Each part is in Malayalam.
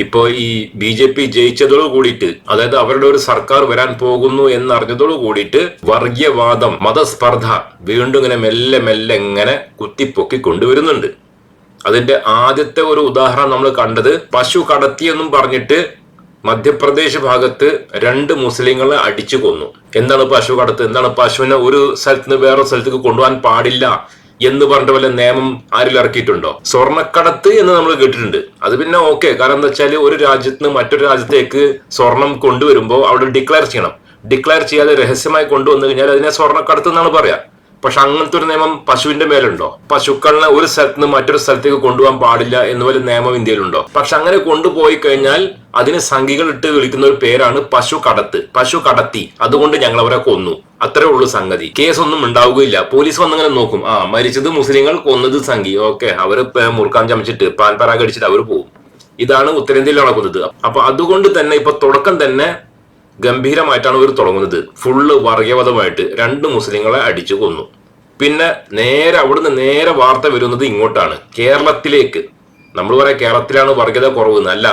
ഇപ്പോ ഈ ബി ജെ പി ജയിച്ചതോട് കൂടിയിട്ട് അതായത് അവരുടെ ഒരു സർക്കാർ വരാൻ പോകുന്നു എന്നറിഞ്ഞതോട് കൂടിയിട്ട് വർഗീയവാദം മതസ്പർദ്ധ വീണ്ടും ഇങ്ങനെ മെല്ലെ മെല്ലെ ഇങ്ങനെ കുത്തിപ്പൊക്കി കൊണ്ടുവരുന്നുണ്ട്. അതിന്റെ ആദ്യത്തെ ഒരു ഉദാഹരണം നമ്മൾ കണ്ടത് പശു കടത്തിയെന്നും പറഞ്ഞിട്ട് മധ്യപ്രദേശ് ഭാഗത്ത് രണ്ട് മുസ്ലിങ്ങളെ അടിച്ചു കൊന്നു. എന്താണ് പശു കടത്ത്? എന്താണ് പശുവിനെ ഒരു സ്ഥലത്ത് നിന്ന് വേറെ സ്ഥലത്തേക്ക് കൊണ്ടുപോകാൻ പാടില്ല? എന്ന് പറഞ്ഞ വല്ല നിയമം ആരിൽ ഇറക്കിയിട്ടുണ്ടോ? സ്വർണക്കടത്ത് എന്ന് നമ്മൾ കേട്ടിട്ടുണ്ട്. അത് പിന്നെ ഓക്കെ കാരണം എന്താ വെച്ചാൽ ഒരു രാജ്യത്ത് നിന്ന് മറ്റൊരു രാജ്യത്തേക്ക് സ്വർണം കൊണ്ടുവരുമ്പോൾ അവിടെ ഡിക്ലെയർ ചെയ്യണം. ഡിക്ലെയർ ചെയ്യാതെ രഹസ്യമായി കൊണ്ടുവന്നു കഴിഞ്ഞാൽ അതിനെ സ്വർണക്കടത്ത് എന്നാണ് പറയാ. പക്ഷെ അങ്ങനത്തെ ഒരു നിയമം പശുവിന്റെ മേലുണ്ടോ? പശുക്കളിനെ ഒരു സ്ഥലത്ത് നിന്ന് മറ്റൊരു സ്ഥലത്തേക്ക് കൊണ്ടുപോകാൻ പാടില്ല എന്നുപോലെ നിയമം ഇന്ത്യയിലുണ്ടോ? പക്ഷെ അങ്ങനെ കൊണ്ടുപോയി കഴിഞ്ഞാൽ അതിന് സംഖ്യകൾ ഇട്ട് വിളിക്കുന്ന ഒരു പേരാണ് പശു കടത്ത് പശു കടത്തി അതുകൊണ്ട് ഞങ്ങൾ അവരെ കൊന്നു. അത്രേ ഉള്ളൂ സംഗതി. കേസ് ഒന്നും ഉണ്ടാവുകയില്ല. പോലീസ് വന്നങ്ങനെ നോക്കും. ആ മരിച്ചത് മുസ്ലിങ്ങൾ കൊന്നത് സംഖ്യ ഓക്കെ അവർ മുറുക്കാൻ ചമച്ചിട്ട് പാൻ പരാഗ് അടിച്ചിട്ട് അവർ പോകും ഇതാണ് ഉത്തരേന്ത്യയിൽ നടക്കുന്നത്. അപ്പൊ അതുകൊണ്ട് തന്നെ ഇപ്പൊ തുടക്കം തന്നെ ഗംഭീരമായിട്ടാണ് ഇവർ തുടങ്ങുന്നത്. ഫുള്ള് വർഗീയവധമായിട്ട് രണ്ട് മുസ്ലിങ്ങളെ അടിച്ചു കൊന്നു. പിന്നെ നേരെ അവിടുന്ന് നേരെ വാർത്ത വരുന്നത് ഇങ്ങോട്ടാണ്. കേരളത്തിലേക്ക്. നമ്മൾ പറയാം കേരളത്തിലാണ് വർഗീയത കുറവ് അല്ല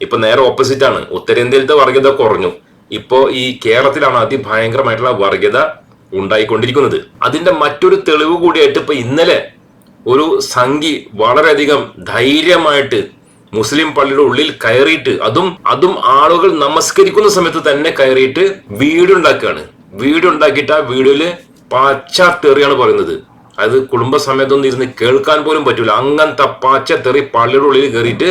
ഇപ്പൊ നേരെ ഓപ്പോസിറ്റ് ആണ്. ഉത്തരേന്ത്യയിലത്തെ വർഗീയത കുറഞ്ഞു. ഇപ്പോ ഈ കേരളത്തിലാണ് അതിഭയങ്കരമായിട്ടുള്ള വർഗീയത ഉണ്ടായിക്കൊണ്ടിരിക്കുന്നത്. അതിന്റെ മറ്റൊരു തെളിവ് കൂടിയായിട്ട് ഇപ്പൊ ഇന്നലെ ഒരു സംഘി വളരെയധികം ധൈര്യമായിട്ട് മുസ്ലിം പള്ളിയുടെ ഉള്ളിൽ കയറിയിട്ട് അതും അതും ആളുകൾ നമസ്കരിക്കുന്ന സമയത്ത് തന്നെ കയറിയിട്ട് വീടുണ്ടാക്കുകയാണ് വീടുണ്ടാക്കിയിട്ട് ആ വീടിൽ പാച്ച തെറിയാണ് പറയുന്നത്. അത് കുടുംബസമേതൊന്നും ഇരുന്ന് കേൾക്കാൻ പോലും പറ്റൂല. അങ്ങനത്തെ പാച്ച തെറി പള്ളിയുടെ ഉള്ളിൽ കയറിയിട്ട്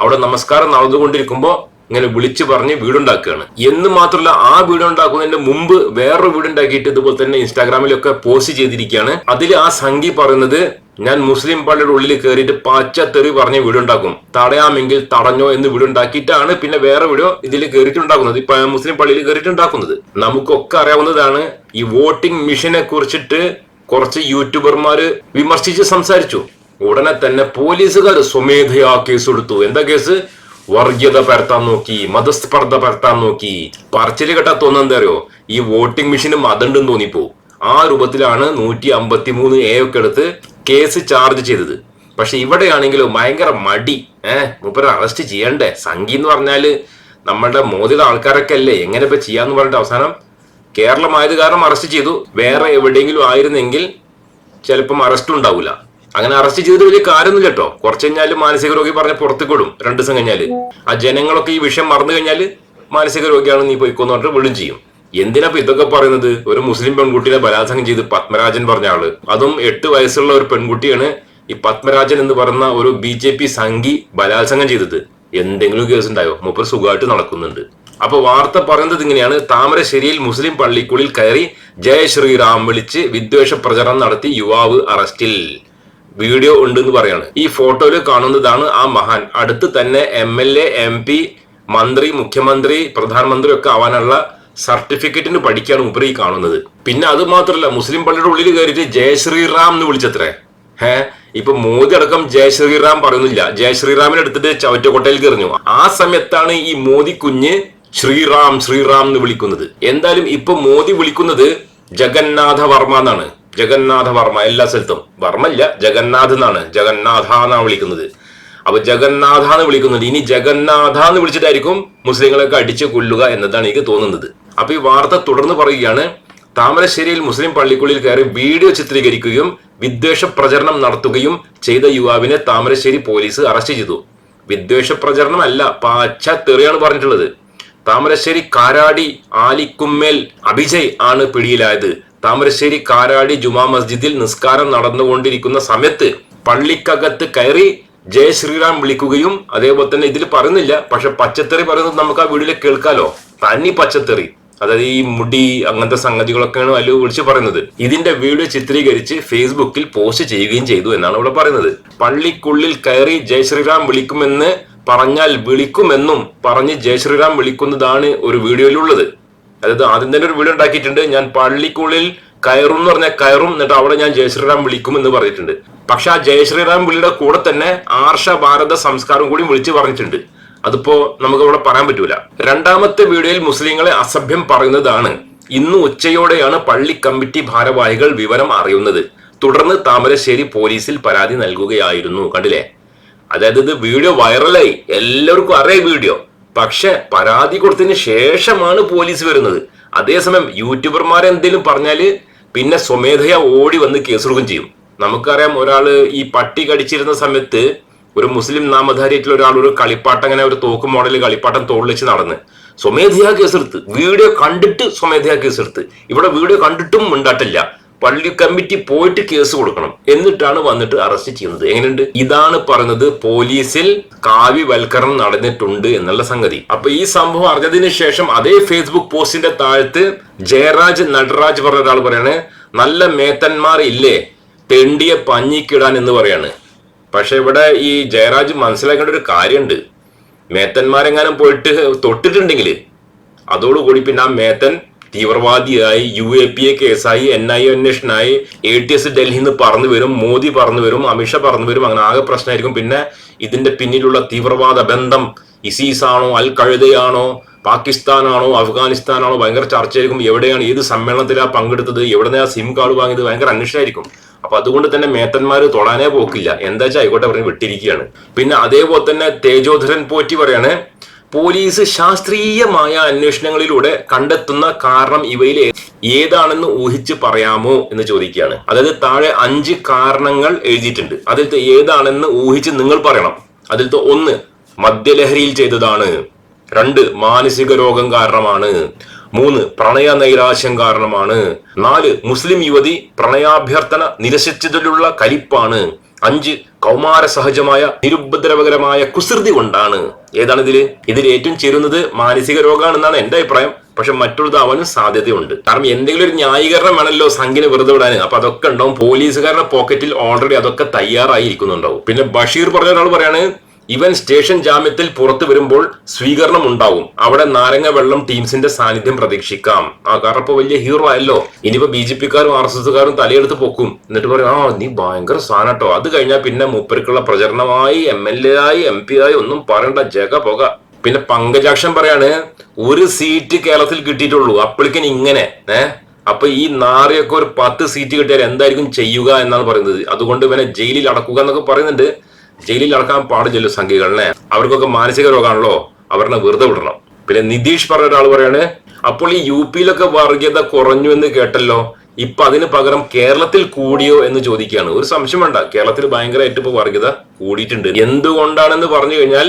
അവിടെ നമസ്കാരം നടന്നുകൊണ്ടിരിക്കുമ്പോ ഇങ്ങനെ വിളിച്ചു പറഞ്ഞ് വീടുണ്ടാക്കുകയാണ്. എന്ന് മാത്രമല്ല ആ വീടുണ്ടാക്കുന്നതിന്റെ മുമ്പ് വേറൊരു വീടുണ്ടാക്കിയിട്ട് ഇതുപോലെ തന്നെ ഇൻസ്റ്റാഗ്രാമിലൊക്കെ പോസ്റ്റ് ചെയ്തിരിക്കുകയാണ്. അതിൽ ആ സംഘി പറയുന്നത് ഞാൻ മുസ്ലിം പള്ളിയുടെ ഉള്ളിൽ കയറിയിട്ട് പച്ചത്തെറി പറഞ്ഞ് വീടുണ്ടാക്കും. തടയാമെങ്കിൽ തടഞ്ഞോ എന്ന് വീടുണ്ടാക്കിയിട്ടാണ് പിന്നെ വേറെ വീടോ ഇതിൽ കയറിയിട്ടുണ്ടാക്കുന്നത്. ഇപ്പൊ മുസ്ലിം പള്ളിയിൽ കയറിയിട്ടുണ്ടാക്കുന്നത്. നമുക്കൊക്കെ അറിയാവുന്നതാണ് ഈ വോട്ടിംഗ് മിഷനെ കുറിച്ചിട്ട് കുറച്ച് യൂട്യൂബർമാര് വിമർശിച്ച് സംസാരിച്ചു. ഉടനെ തന്നെ പോലീസുകാർ സ്വമേധയാ കേസ് കൊടുത്തു എന്താ കേസ്? വർഗീയത പരത്താൻ നോക്കി മതസ്പർദ്ധ പരത്താൻ നോക്കി പറച്ചിൽ കേട്ടാ തോന്നുന്നത് എന്താ ഈ വോട്ടിംഗ് മെഷീന് മതണ്ടെന്ന് തോന്നിപ്പോ. ആ രൂപത്തിലാണ് നൂറ്റി അമ്പത്തി മൂന്ന് എ ഒക്കെ എടുത്ത് കേസ് ചാർജ് ചെയ്തത്. പക്ഷെ ഇവിടെയാണെങ്കിലും ഭയങ്കര മടി. ഏഹ് മൂപ്പര് അറസ്റ്റ് ചെയ്യണ്ടേ? സംഘി എന്ന് പറഞ്ഞാൽ നമ്മളുടെ മോദിയുടെ ആൾക്കാരൊക്കെ അല്ലേ? എങ്ങനെ ഇപ്പൊ ചെയ്യാന്ന് പറഞ്ഞിട്ട് അവസാനം കേരളമായത് കാരണം അറസ്റ്റ് ചെയ്തു. വേറെ എവിടെയെങ്കിലും ആയിരുന്നെങ്കിൽ ചിലപ്പം അറസ്റ്റ് ഉണ്ടാവില്ല അങ്ങനെ അറസ്റ്റ് ചെയ്ത് വലിയ കാര്യമൊന്നുമില്ല കേട്ടോ. കുറച്ച് കഴിഞ്ഞാൽ മാനസിക രോഗി പറഞ്ഞ് പുറത്തേക്ക് വിടും രണ്ടു ദിവസം കഴിഞ്ഞാൽ. ആ ജനങ്ങളൊക്കെ ഈ വിഷയം മറന്നു കഴിഞ്ഞാൽ മാനസിക രോഗിയാണ് നീ പോയിക്കോന്ന് പറഞ്ഞിട്ട് വിടും ചെയ്യും. എന്തിനാ ഇതൊക്കെ പറയുന്നത്? ഒരു മുസ്ലിം പെൺകുട്ടിയെ ബലാത്സംഗം ചെയ്ത് പത്മരാജൻ പറഞ്ഞ ആൾ. അതും എട്ട് വയസ്സുള്ള ഒരു പെൺകുട്ടിയാണ് ഈ പത്മരാജൻ എന്ന് പറയുന്ന ഒരു ബി ജെ പി സംഘി ബലാത്സംഗം ചെയ്തത്. എന്തെങ്കിലും കേസ് ഉണ്ടായോ? മൂപ്പർ സുഖമായിട്ട് നടക്കുന്നുണ്ട്. അപ്പൊ വാർത്ത പറയുന്നത് ഇങ്ങനെയാണ്. താമരശ്ശേരിയിൽ മുസ്ലിം പള്ളിക്കുള്ളിൽ കയറി ജയ ശ്രീറാം വിളിച്ച് വിദ്വേഷ പ്രചരണം നടത്തി യുവാവ് അറസ്റ്റിൽ വീഡിയോ ഉണ്ട് എന്ന് പറയാണ്. ഈ ഫോട്ടോയിൽ കാണുന്നതാണ് ആ മഹാൻ. അടുത്ത് തന്നെ M L A M P മന്ത്രി മുഖ്യമന്ത്രി പ്രധാനമന്ത്രി ഒക്കെ ആവാനുള്ള സർട്ടിഫിക്കറ്റിന് പഠിക്കാണ് ഉപരി കാണുന്നത്. പിന്നെ അത് മാത്രമല്ല മുസ്ലിം പള്ളിയുടെ ഉള്ളിൽ കയറിയിട്ട് ജയ ശ്രീറാം എന്ന് വിളിച്ചത്രേ. ഏ ഇപ്പൊ മോദി അടക്കം ജയ ശ്രീറാം പറയുന്നില്ല. ജയ ശ്രീറാമിനെ എടുത്തിട്ട് ചവറ്റക്കൊട്ടയിൽ കയറിഞ്ഞു. ആ സമയത്താണ് ഈ മോദി കുഞ്ഞ് ശ്രീറാം ശ്രീറാം എന്ന് വിളിക്കുന്നത്. എന്തായാലും ഇപ്പൊ മോദി വിളിക്കുന്നത് ജഗന്നാഥ വർമ്മ എന്നാണ്. ജഗന്നാഥ വർമ്മ എല്ലാ സ്ഥലത്തും. വർമ്മ ഇല്ല ജഗന്നാഥ് എന്നാണ്. ജഗന്നാഥ എന്നാണ് വിളിക്കുന്നത്. അപ്പൊ ജഗന്നാഥ എന്ന് വിളിക്കുന്നത് ഇനി ജഗന്നാഥ എന്ന് വിളിച്ചിട്ടായിരിക്കും മുസ്ലിങ്ങളൊക്കെ അടിച്ചു കൊല്ലുക എന്നതാണ് എനിക്ക് തോന്നുന്നത്. അപ്പൊ ഈ വാർത്ത തുടർന്ന് പറയുകയാണ് താമരശ്ശേരിയിൽ മുസ്ലിം പള്ളിക്കുള്ളിൽ കയറി വീഡിയോ ചിത്രീകരിക്കുകയും വിദ്വേഷ പ്രചരണം നടത്തുകയും ചെയ്ത യുവാവിനെ താമരശ്ശേരി പോലീസ് അറസ്റ്റ് ചെയ്തു. വിദ്വേഷ പ്രചരണം അല്ല പാച്ച തെറിയാണ് പറഞ്ഞിട്ടുള്ളത്. താമരശ്ശേരി കാരാടി ആലിക്കുമ്മേൽ അഭിജയ് ആണ് പിടിയിലായത്. താമരശ്ശേരി കാരാടി ജുമാ മസ്ജിദിൽ നിസ്കാരം നടന്നുകൊണ്ടിരിക്കുന്ന സമയത്ത് പള്ളിക്കകത്ത് കയറി ജയ ശ്രീറാം വിളിക്കുകയും അതേപോലെ തന്നെ ഇതിൽ പറയുന്നില്ല. പക്ഷെ പച്ചത്തറി പറയുന്നത് നമുക്ക് ആ വീടിൽ കേൾക്കാലോ? തനി പച്ചത്തറി. അതായത് ഈ മുടി അങ്ങനത്തെ സംഗതികളൊക്കെയാണ് അല്ലു വിളിച്ച് പറയുന്നത്. ഇതിന്റെ വീഡിയോ ചിത്രീകരിച്ച് ഫേസ്ബുക്കിൽ പോസ്റ്റ് ചെയ്യുകയും ചെയ്തു എന്നാണ് ഇവിടെ പറയുന്നത്. പള്ളിക്കുള്ളിൽ കയറി ജയ ശ്രീറാം വിളിക്കുമെന്ന് പറഞ്ഞാൽ വിളിക്കുമെന്നും പറഞ്ഞ് ജയ ശ്രീറാം വിളിക്കുന്നതാണ് ഒരു വീഡിയോയിലുള്ളത്. അതായത് ആദ്യം തന്നെ ഒരു വീഡിയോ ഉണ്ടാക്കിയിട്ടുണ്ട്. ഞാൻ പള്ളിക്കുള്ളിൽ കയറും എന്ന് പറഞ്ഞാൽ കയറും എന്നിട്ട് അവിടെ ഞാൻ ജയശ്രീറാം വിളിക്കും എന്ന് പറഞ്ഞിട്ടുണ്ട്. പക്ഷെ ആ ജയശ്രീറാം വിളിയുടെ കൂടെ തന്നെ ആർഷ ഭാരത സംസ്കാരം കൂടി വിളിച്ചു പറഞ്ഞിട്ടുണ്ട്. അതിപ്പോ നമുക്ക് ഇവിടെ പറയാൻ പറ്റൂല. രണ്ടാമത്തെ വീഡിയോയിൽ മുസ്ലിങ്ങളെ അസഭ്യം പറയുന്നതാണ്. ഇന്ന് ഉച്ചയോടെയാണ് പള്ളി കമ്മിറ്റി ഭാരവാഹികൾ വിവരം അറിയുന്നത്. തുടർന്ന് താമരശ്ശേരി പോലീസിൽ പരാതി നൽകുകയായിരുന്നു. കണ്ടില്ലേ? അതായത് ഇത് വീഡിയോ വൈറലായി. എല്ലാവർക്കും അറിയാം വീഡിയോ. പക്ഷെ പരാതി കൊടുത്തതിന് ശേഷമാണ് പോലീസ് വരുന്നത്. അതേസമയം യൂട്യൂബർമാർ എന്തെങ്കിലും പറഞ്ഞാൽ പിന്നെ സ്വമേധയാ ഓടി വന്ന് കേസെടുക്കുകയും ചെയ്യും. നമുക്കറിയാം ഒരാൾ ഈ പട്ടി കടിച്ചിരുന്ന സമയത്ത് ഒരു മുസ്ലിം നാമധാരിയായിട്ടുള്ള ഒരാൾ ഒരു കളിപ്പാട്ടം അങ്ങനെ ഒരു തോക്ക് മോഡൽ കളിപ്പാട്ടം തോളിൽ വെച്ച് നടന്ന് സ്വമേധയാ കേസെടുത്ത്. വീഡിയോ കണ്ടിട്ട് സ്വമേധയാ കേസെടുത്ത്. ഇവിടെ വീഡിയോ കണ്ടിട്ടും ഉണ്ടാട്ടില്ല പള്ളി കമ്മിറ്റി പോയിട്ട് കേസ് കൊടുക്കണം. എന്നിട്ടാണ് വന്നിട്ട് അറസ്റ്റ് ചെയ്യുന്നത്. എങ്ങനെയുണ്ട്? ഇതാണ് പറഞ്ഞത് പോലീസിൽ കാവ്യവൽക്കരണം നടന്നിട്ടുണ്ട് എന്നുള്ള സംഗതി. അപ്പൊ ഈ സംഭവം അറിഞ്ഞതിന് ശേഷം അതേ ഫേസ്ബുക്ക് പോസ്റ്റിന്റെ താഴത്ത് ജയരാജ് നടരാജ് പറഞ്ഞ ഒരാൾ പറയാണ് നല്ല മേത്തന്മാർ ഇല്ലേ? തെണ്ടിയെ പഞ്ഞിക്കിടാൻ എന്ന് പറയാണ്. പക്ഷെ ഇവിടെ ഈ ജയരാജ് മനസ്സിലാക്കേണ്ട ഒരു കാര്യമുണ്ട്. മേത്തന്മാരെങ്ങാനും പോയിട്ട് തൊട്ടിട്ടുണ്ടെങ്കിൽ അതോടുകൂടി പിന്നെ ആ മേത്തൻ തീവ്രവാദിയായി യു എ പി എ കേസായി എൻ ഐ അന്വേഷണമായി എ ടി എസ് ഡൽഹിയിൽ നിന്ന് പറന്നു വരും മോദി പറന്നു വരും അമിത്ഷാ പറന്നു വരും അങ്ങനെ ആകെ പ്രശ്നമായിരിക്കും. പിന്നെ ഇതിന്റെ പിന്നിലുള്ള തീവ്രവാദ ബന്ധം ഇസീസ് ആണോ അൽ കഴുതയാണോ പാകിസ്ഥാനാണോ അഫ്ഗാനിസ്ഥാനാണോ ഭയങ്കര ചർച്ചയായിരിക്കും. എവിടെയാണ് ഏത് സമ്മേളനത്തിലാണ് പങ്കെടുത്തത് എവിടെ ആ സിം കാർഡ് വാങ്ങിയത് ഭയങ്കര അന്വേഷണമായിരിക്കും. അപ്പൊ അതുകൊണ്ട് തന്നെ മേത്തന്മാർ തൊടാനേ പോക്കില്ല. എന്താ വെച്ചാൽ ആയിക്കോട്ടെ പറഞ്ഞ് വിട്ടിരിക്കുകയാണ്. പിന്നെ അതേപോലെ തന്നെ തേജോധരൻ പോറ്റി പറയാണ് പോലീസ് ശാസ്ത്രീയമായ അന്വേഷണങ്ങളിലൂടെ കണ്ടെത്തുന്ന കാരണം ഇവയിൽ ഏതാണെന്ന് ഊഹിച്ച് പറയാമോ എന്ന് ചോദിക്കുകയാണ്. അതായത് താഴെ അഞ്ച് കാരണങ്ങൾ എഴുതിയിട്ടുണ്ട്. അതിൽ ഏതാണെന്ന് ഊഹിച്ച് നിങ്ങൾ പറയണം. അതിൽ ഒന്ന് മദ്യലഹരിയിൽ ചെയ്തതാണ്. രണ്ട് മാനസിക രോഗം കാരണമാണ്. മൂന്ന് പ്രണയ നൈരാശ്യം കാരണമാണ്. നാല് മുസ്ലിം യുവതി പ്രണയാഭ്യർത്ഥന നിരസിച്ചതിലുള്ള കലിപ്പാണ്. അഞ്ച് കൗമാര സഹജമായ നിരുപദ്രവകരമായ കുസൃതി കൊണ്ടാണ്. ഏതാണ് ഇതിൽ ഇതിൽ ഏറ്റവും ചേരുന്നത് മാനസിക രോഗമാണെന്നാണ് എന്റെ അഭിപ്രായം. പക്ഷെ മറ്റുള്ളത് അവനും സാധ്യതയുണ്ട്. കാരണം എന്തെങ്കിലും ഒരു ന്യായീകരണം വേണമല്ലോ സംഖ്യനെ വെറുതെ വിടാൻ അപ്പൊ അതൊക്കെ ഉണ്ടാവും. പോലീസുകാരുടെ പോക്കറ്റിൽ ഓൾറെഡി അതൊക്കെ തയ്യാറായി ഇരിക്കുന്നുണ്ടാവും പിന്നെ ബഷീർ പറഞ്ഞ ഒരാൾ പറയാണ് ഇവൻ സ്റ്റേഷൻ ജാമ്യത്തിൽ പുറത്തു വരുമ്പോൾ സ്വീകരണം ഉണ്ടാവും അവിടെ നാരങ്ങ വെള്ളം ടീംസിന്റെ സാന്നിധ്യം പ്രതീക്ഷിക്കാം. ആ കാരണം ഇപ്പൊ വലിയ ഹീറോ ആയല്ലോ. ഇനിയിപ്പോ ബി ജെ പിക്കാരും ആർ എസ് എസ്സുകാരും തലയെടുത്ത് പൊക്കും. എന്നിട്ട് പറയും ആ നീ ഭയങ്കര സാധനട്ടോ. അത് കഴിഞ്ഞാൽ പിന്നെ മൂപ്പർക്കുള്ള പ്രചരണമായി എം എൽ എ ആയി എം പി ആയി ഒന്നും പറയണ്ട. ജഗ പുക. പിന്നെ പങ്കജാക്ഷൻ പറയാണ് ഒരു സീറ്റ് കേരളത്തിൽ കിട്ടിയിട്ടുള്ളൂ. അപ്പോഴേക്കും ഇങ്ങനെ. ഏഹ് അപ്പൊ ഈ നാറിയൊക്കെ ഒരു പത്ത് സീറ്റ് കിട്ടിയാൽ എന്തായിരിക്കും ചെയ്യുക എന്നാണ് പറയുന്നത്. അതുകൊണ്ട് ഇവനെ ജയിലിൽ അടക്കുക എന്നൊക്കെ പറയുന്നുണ്ട്. ജയിലിൽ അടക്കാൻ പാടില്ലല്ലോ സംഘികളെ. അവർക്കൊക്കെ മാനസിക രോഗമാണല്ലോ അവരുടെ വെറുതെ വിടണം. പിന്നെ നിതീഷ് പറഞ്ഞ ഒരാൾ പറയാണ് അപ്പോൾ ഈ യു പിയിലൊക്കെ വർഗീയത കുറഞ്ഞു എന്ന് കേട്ടല്ലോ. ഇപ്പൊ അതിന് പകരം കേരളത്തിൽ കൂടിയോ എന്ന് ചോദിക്കുകയാണ്. ഒരു സംശയം വേണ്ട. കേരളത്തിൽ ഭയങ്കരമായിട്ട് ഇപ്പൊ വർഗീയത കൂടിയിട്ടുണ്ട്. എന്തുകൊണ്ടാണെന്ന് പറഞ്ഞു കഴിഞ്ഞാൽ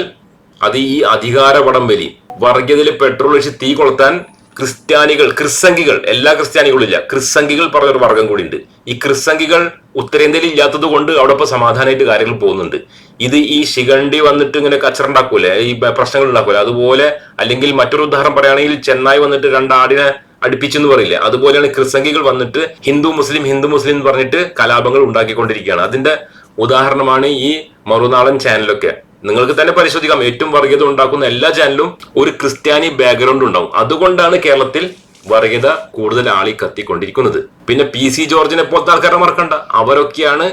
അത് ഈ അധികാര പടം വലി. വർഗീയതയിൽ പെട്രോൾ ഒഴിച്ച് തീ കൊളുത്താൻ ക്രിസ്ത്യാനികൾ ക്രിസ്സംഗികൾ എല്ലാ ക്രിസ്ത്യാനികളും ഇല്ല. ക്രിസ്സംഗികൾ പറഞ്ഞൊരു വർഗം കൂടി ഉണ്ട് ഈ ക്രിസ്സംഗികൾ ഉത്തരേന്ത്യയിൽ ഇല്ലാത്തത് കൊണ്ട് അവിടെ ഇപ്പൊ സമാധാനമായിട്ട് കാര്യങ്ങൾ പോകുന്നുണ്ട്. ഇത് ഈ ശിഖണ്ഡി വന്നിട്ട് ഇങ്ങനെ കച്ചറുണ്ടാക്കൂലേ? ഈ പ്രശ്നങ്ങൾ ഉണ്ടാക്കൂല? അതുപോലെ അല്ലെങ്കിൽ മറ്റൊരു ഉദാഹരണം പറയുകയാണെങ്കിൽ ചെന്നൈ വന്നിട്ട് രണ്ടാടിനെ അടുപ്പിച്ചെന്ന് പറയില്ലേ? അതുപോലെയാണ് ക്രിസ്സംഗികൾ വന്നിട്ട് ഹിന്ദു മുസ്ലിം ഹിന്ദു മുസ്ലിം എന്ന് പറഞ്ഞിട്ട് കലാപങ്ങൾ ഉണ്ടാക്കിക്കൊണ്ടിരിക്കുകയാണ്. അതിന്റെ ഉദാഹരണമാണ് ഈ മറുനാളൻ ചാനലൊക്കെ. നിങ്ങൾക്ക് തന്നെ പരിശോധിക്കാം. ഏറ്റവും വർഗീയത ഉണ്ടാക്കുന്ന എല്ലാ ചാനലും ഒരു ക്രിസ്ത്യാനി ബാക്ക്ഗ്രൗണ്ട് ഉണ്ടാവും. അതുകൊണ്ടാണ് കേരളത്തിൽ വർഗീയത കൂടുതൽ ആളി കത്തിക്കൊണ്ടിരിക്കുന്നത്. പിന്നെ പി സി ജോർജിനെ പോലത്തെ ആൾക്കാരെ മറക്കണ്ട. അവരൊക്കെയാണ്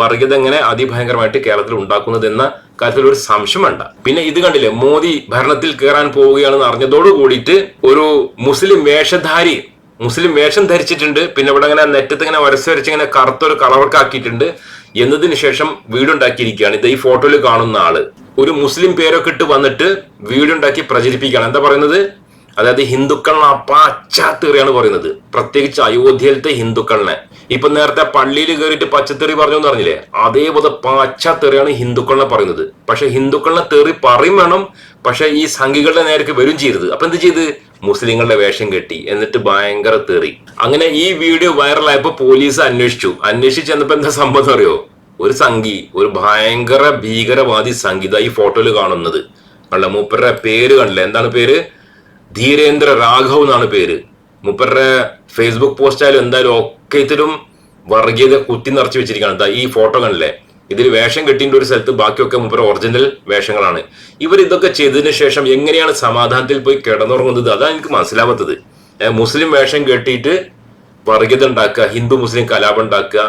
വർഗീയത എങ്ങനെ അതിഭയങ്കരമായിട്ട് കേരളത്തിൽ ഉണ്ടാക്കുന്നത് എന്ന കാര്യത്തിൽ ഒരു സംശയം വേണ്ട. പിന്നെ ഇത് കണ്ടില്ലേ മോദി ഭരണത്തിൽ കയറാൻ പോവുകയാണെന്ന് അറിഞ്ഞതോട് കൂടിയിട്ട് ഒരു മുസ്ലിം വേഷധാരി മുസ്ലിം വേഷം ധരിച്ചിട്ടുണ്ട്. പിന്നെ ഇവിടെ ഇങ്ങനെ നെറ്റത്ത് ഇങ്ങനെ വരച്ച് വരച്ച് ഇങ്ങനെ കറുത്തൊരു കളവർക്ക് ആക്കിയിട്ടുണ്ട്. എന്നതിന് ശേഷം വീടുണ്ടാക്കിയിരിക്കുകയാണ്. ഇത് ഈ ഫോട്ടോയിൽ കാണുന്ന ആൾ. ഒരു മുസ്ലിം പേരൊക്കെ ഇട്ട് വന്നിട്ട് വീടുണ്ടാക്കി പ്രചരിപ്പിക്കുകയാണ്. എന്താ പറയുന്നത്? അതായത് ഹിന്ദുക്കളിനെ പച്ചത്തെറിയാണ് പറയുന്നത്. പ്രത്യേകിച്ച് അയോധ്യയിലത്തെ ഹിന്ദുക്കളിനെ. ഇപ്പൊ നേരത്തെ പള്ളിയിൽ കയറിയിട്ട് പച്ചത്തെറി പറഞ്ഞു എന്ന് പറഞ്ഞില്ലേ? അതേപോലെ പച്ചത്തെറിയാണ് ഹിന്ദുക്കളിനെ പറയുന്നത്. പക്ഷെ ഹിന്ദുക്കളിനെ തെറി പറയും വേണം. പക്ഷെ ഈ സംഘികളുടെ നേരക്ക് വരും ചെയ്തത് അപ്പൊ എന്ത് ചെയ്ത്? മുസ്ലിങ്ങളുടെ വേഷം കെട്ടി. എന്നിട്ട് ഭയങ്കര തെറി. അങ്ങനെ ഈ വീഡിയോ വൈറലായപ്പോ പോലീസ് അന്വേഷിച്ചു. അന്വേഷിച്ച് ചെന്നപ്പോ എന്താ സംഭവം അറിയോ? ഒരു സംഘി ഒരു ഭയങ്കര ഭീകരവാദി സംഗീത ഈ ഫോട്ടോയിൽ കാണുന്നത്. കണ്ട? മൂപ്പരുടെ പേര് കണ്ടില്ല? എന്താണ് പേര്? ധീരേന്ദ്ര രാഘവ് എന്നാണ് പേര്. മൂപ്പരുടെ ഫേസ്ബുക്ക് പോസ്റ്റായാലും എന്തായാലും ഒക്കെ ഇതിലും വർഗീയത കുത്തി നിറച്ച് വെച്ചിരിക്കുകയാണ്. ഈ ഫോട്ടോ കണ്ടില്ലേ? ഇതിൽ വേഷം കെട്ടിന്റെ ഒരു സ്ഥലത്ത് ബാക്കിയൊക്കെ മുപ്പര ഒറിജിനൽ വേഷങ്ങളാണ്. ഇവർ ഇതൊക്കെ ചെയ്തതിന് ശേഷം എങ്ങനെയാണ് സമാധാനത്തിൽ പോയി കിടന്നുറങ്ങുന്നത്? അതാണ് എനിക്ക് മനസ്സിലാവാത്തത്. മുസ്ലിം വേഷം കെട്ടിയിട്ട് വർഗീയത ഉണ്ടാക്കുക ഹിന്ദു മുസ്ലിം കലാപം ഉണ്ടാക്കുക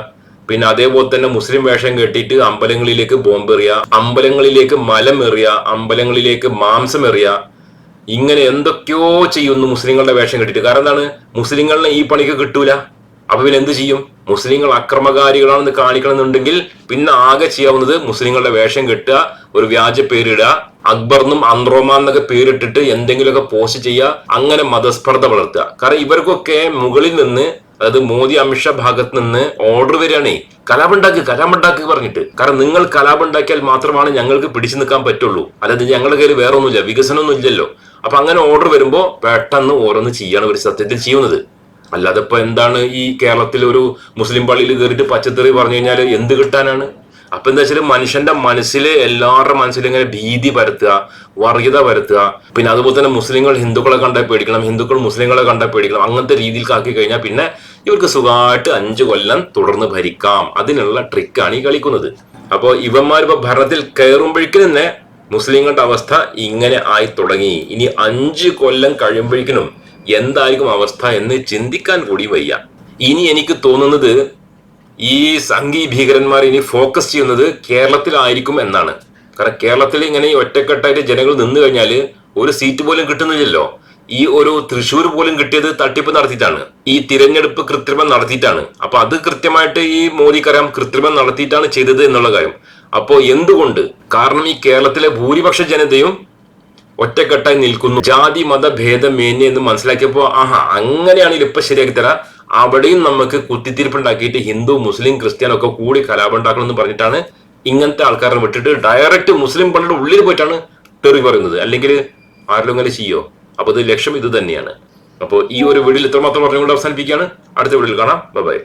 പിന്നെ അതേപോലെ തന്നെ മുസ്ലിം വേഷം കെട്ടിയിട്ട് അമ്പലങ്ങളിലേക്ക് ബോംബെറിയ അമ്പലങ്ങളിലേക്ക് മലം എറിയ അമ്പലങ്ങളിലേക്ക് മാംസം എറിയ ഇങ്ങനെ എന്തൊക്കെയോ ചെയ്യുന്നു മുസ്ലിങ്ങളുടെ വേഷം കെട്ടിട്ട്. കാരണം എന്താണ്? മുസ്ലിങ്ങളിനെ ഈ പണിക്ക് കിട്ടൂല. അപ്പൊ പിന്നെ എന്ത് ചെയ്യും? മുസ്ലിങ്ങൾ അക്രമകാരികളാണെന്ന് കാണിക്കണമെന്നുണ്ടെങ്കിൽ പിന്നെ ആകെ ചെയ്യാവുന്നത് മുസ്ലിങ്ങളുടെ വേഷം കെട്ടുക ഒരു വ്യാജ പേരിടുക അക്ബർന്നും അന്ത്രോമാൻ എന്നൊക്കെ പേരിട്ടിട്ട് എന്തെങ്കിലുമൊക്കെ പോസ്റ്റ് ചെയ്യുക അങ്ങനെ മതസ്പർദ്ധ വളർത്തുക. കാരണം ഇവർക്കൊക്കെ മുകളിൽ നിന്ന് അതായത് മോദി അമിത്ഷാ ഭാഗത്ത് നിന്ന് ഓർഡർ വരികയാണേ. കലാപുണ്ടാക്ക് കലാപുണ്ടാക്ക് പറഞ്ഞിട്ട്. കാരണം നിങ്ങൾ കലാപുണ്ടാക്കിയാൽ മാത്രമാണ് ഞങ്ങൾക്ക് പിടിച്ചു നിൽക്കാൻ പറ്റുള്ളൂ. അല്ലാതെ ഞങ്ങളുടെ കയ്യിൽ വേറെ ഒന്നുമില്ല വികസനമൊന്നും ഇല്ലല്ലോ. അപ്പൊ അങ്ങനെ ഓർഡർ വരുമ്പോ പെട്ടെന്ന് ഓരോന്ന് ചെയ്യാണ് ഒരു സത്യത്തിൽ ചെയ്യുന്നത്. അല്ലാതെ ഇപ്പൊ എന്താണ് ഈ കേരളത്തിൽ ഒരു മുസ്ലിം പള്ളിയിൽ കയറിയിട്ട് പച്ചത്തെറി പറഞ്ഞു കഴിഞ്ഞാൽ എന്ത് കിട്ടാനാണ്? അപ്പൊ എന്താ വെച്ചാൽ മനുഷ്യന്റെ മനസ്സിൽ എല്ലാവരുടെ മനസ്സിൽ ഇങ്ങനെ ഭീതി പരത്തുക വർഗീയത പരത്തുക പിന്നെ അതുപോലെ തന്നെ മുസ്ലിങ്ങൾ ഹിന്ദുക്കളെ കണ്ടാൽ പേടിക്കണം ഹിന്ദുക്കൾ മുസ്ലിങ്ങളെ കണ്ടാൽ പേടിക്കണം അങ്ങനത്തെ രീതിയിൽ ആക്കി കഴിഞ്ഞാൽ പിന്നെ ഇവർക്ക് സുഖമായിട്ട് അഞ്ചു കൊല്ലം തുടർന്ന് ഭരിക്കാം. അതിനുള്ള ട്രിക്കാണ് ഈ കളിക്കുന്നത്. അപ്പോൾ ഇപ്പൊ ഭരണത്തിൽ കയറുമ്പോഴേക്കും തന്നെ മുസ്ലിങ്ങളുടെ അവസ്ഥ ഇങ്ങനെ ആയി തുടങ്ങി. ഇനി അഞ്ച് കൊല്ലം കഴിയുമ്പോഴേക്കും എന്തായിരിക്കും അവസ്ഥ എന്ന് ചിന്തിക്കാൻ കൂടി വയ്യ. ഇനി എനിക്ക് തോന്നുന്നത് ഈ സംഘി ഭീകരന്മാർ ഇനി ഫോക്കസ് ചെയ്യുന്നത് കേരളത്തിലായിരിക്കും എന്നാണ്. കാരണം കേരളത്തിൽ ഇങ്ങനെ ഒറ്റക്കെട്ടായിട്ട് ജനങ്ങൾ നിന്നു കഴിഞ്ഞാൽ ഒരു സീറ്റ് പോലും കിട്ടുന്നില്ലല്ലോ. ഈ ഒരു തൃശ്ശൂർ പോലും കിട്ടിയത് തട്ടിപ്പ് നടത്തിയിട്ടാണ്. ഈ തിരഞ്ഞെടുപ്പ് കൃത്രിമം നടത്തിയിട്ടാണ്. അപ്പൊ അത് കൃത്യമായിട്ട് ഈ മോദിക്കറിയാം കൃത്രിമം നടത്തിയിട്ടാണ് ചെയ്തത് എന്നുള്ള കാര്യം. അപ്പോ എന്തുകൊണ്ട്? കാരണം ഈ കേരളത്തിലെ ഭൂരിപക്ഷ ജനതയും ഒറ്റക്കെട്ടായി നിൽക്കുന്നു. ജാതി മത ഭേദമേന്യ എന്ന് മനസ്സിലാക്കിയപ്പോ ആഹാ അങ്ങനെയാണെങ്കിൽ ഇപ്പൊ ശരിയാക്കി തരാം. അവിടെയും നമുക്ക് കുത്തിത്തിരിപ്പുണ്ടാക്കിയിട്ട് ഹിന്ദു മുസ്ലിം ക്രിസ്ത്യൻ ഒക്കെ കൂടി കലാപം ഉണ്ടാക്കണം എന്ന് പറഞ്ഞിട്ടാണ് ഇങ്ങനത്തെ ആൾക്കാരെ വിട്ടിട്ട് ഡയറക്റ്റ് മുസ്ലിം പള്ളിയുടെ ഉള്ളിൽ പോയിട്ടാണ് തെറി പറയുന്നത്. അല്ലെങ്കിൽ ആരെങ്കിലും അങ്ങനെ ചെയ്യോ? അപ്പൊ ഇത് ലക്ഷ്യം ഇത് തന്നെയാണ്. അപ്പോൾ ഈ ഒരു വീഡിയോയിൽ ഇത്രമാത്രം പറഞ്ഞുകൊണ്ട് അവസാനിപ്പിക്കുകയാണ്. അടുത്ത വീഡിയോയിൽ കാണാം. ബൈ